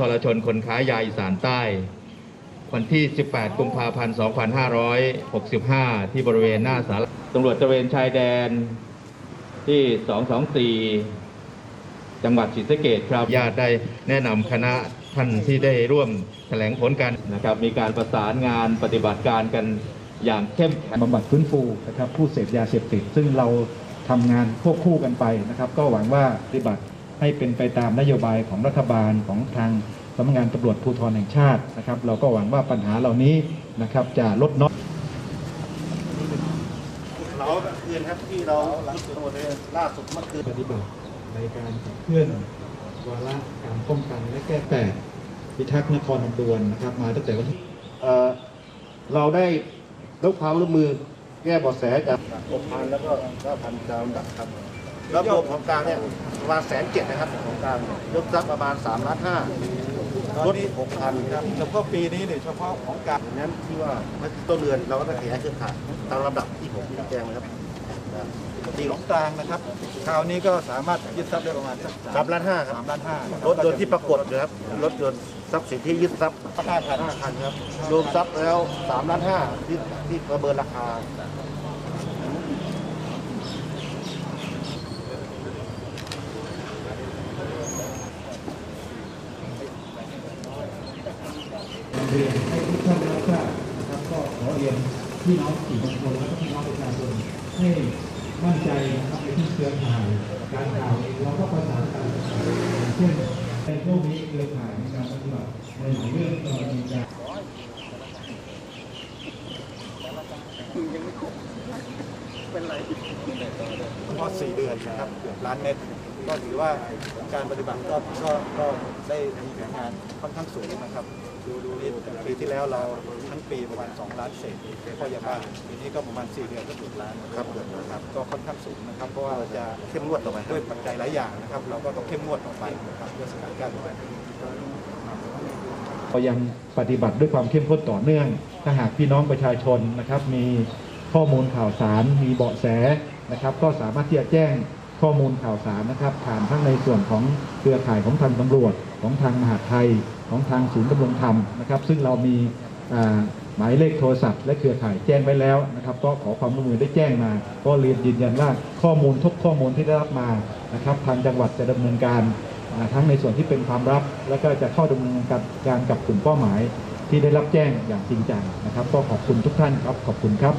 ทรชนคนค้ายาอีสานใต้ วันที่ 18 กุมภาพันธ์ 2565 ที่บริเวณหน้าสารตำรวจตระเวนชายแดนที่ 224 จังหวัดศรีสะเกษครับ ญาติได้แนะนำคณะท่านที่ได้ร่วมแถลงผลกันนะครับ มีการประสานงานปฏิบัติการกันอย่างเข้มแข็งบำบัดฟื้นฟูนะครับผู้เสพยาเสพติด ซึ่งเราทำงานควบคู่กันไปนะครับ ก็หวังว่าปฏิบัติ ให้เป็นไปตามนโยบายของรัฐบาลของทางสำนักงานตำรวจภูธรแห่งชาตินะครับ เราก็หวังว่าปัญหาเหล่านี้นะครับจะลดน้อยเราคืนครับที่เราตัวเลยล่าสุดเมื่อคืนปฏิบัติในการขับเคลื่อนวาระการป้องกันและแก้แต่พิทักษ์นครลำดวนนะครับ มาตั้งแต่วันที่เอ่อเราได้รับความร่วมมือแก้เบาะแสจากหกพันแล้วก็เก้าพันดาวดักครับ แล้วรวมของกลางเนี่ย ประมาณแสนเจ็ดนะครับของกลางยกทรัพย์ประมาณสามล้านห้ารถหกพันครับเฉพาะปีนี้เนี่ยเฉพาะของการดังนั้นที่ว่าต้นเดือนเราก็ต้องขยายเครือข่ายตามลำดับที่ผมแจ้งนะครับตีของกลางนะครับ คราวนี้ก็สามารถยึดทรัพย์ได้ประมาณสักสามล้านห้าครับสามล้านห้ารถยนต์ที่ปรากฏนะครับรถยนต์ทรัพย์สินที่ยึดทรัพย์ห้าพันห้าคันครับรวมทรัพย์แล้วสามล้านห้าที่ที่ประเมินราคา เรียนให้ทุกท่านรับทราบนะครับก็ขอเรียนพี่น้องสี่มงคนและก็พี่น้องประชาชนให้มั่นใจนะครับในที่เครือข่ายการข่าวเองเราก็ประสานกันเช่นในช่วงนี้เครือข่ายในการปฏิบัติในหลายเรื่องเรามีการ เฉพาะสี่เดือนนะครับเกือบล้านเม็ดก็ถือว่าการปฏิบัติก็ก็ก็ได้มีผนงานค่อนข้างสูงนะครับดูดูนี่ปีที่แล้วเราทั้งปีประมาณ 2 ล้านเศษก็ยาบ้าปีนี้ก็ประมาณ 4 เดือนก็ถึงล้านครับนะครับก็ค่อนข้างสูงนะครับเพราะว่าจะเข้มงวดต่อไปด้วยปัจจัยหลายอย่างนะครับ เราก็ต้องเข้มงวดต่อไปนะครับเพื่อสกัดกั้นเรายังปฏิบัติด้วยความเข้มข้นต่อเนื่อง ถ้าหากพี่น้องประชาชนนะครับมี ข้อมูลข่าวสาร มีเบาะแสนะครับ ก็สามารถที่จะแจ้งข้อมูลข่าวสารนะครับ ผ่านทั้งในส่วนของเครือข่ายของทางตำรวจของทางมหาดไทย ของทางศูนย์ดำรงธรรมนะครับ ซึ่งเรามีหมายเลขโทรศัพท์และเครือข่ายแจ้งไว้แล้วนะครับ ก็ขอความร่วมมือได้แจ้งมา ก็เรียนยืนยันว่าข้อมูลทุกข้อมูลที่ได้รับมานะครับทางจังหวัดจะดำเนินการทั้งในส่วนที่เป็นความลับ แล้วก็จะเข้าดำเนินการการกับกลุ่มเป้าหมายที่ได้รับแจ้งอย่างจริงจังนะครับ ก็ขอบคุณทุกท่านครับขอบคุณครับ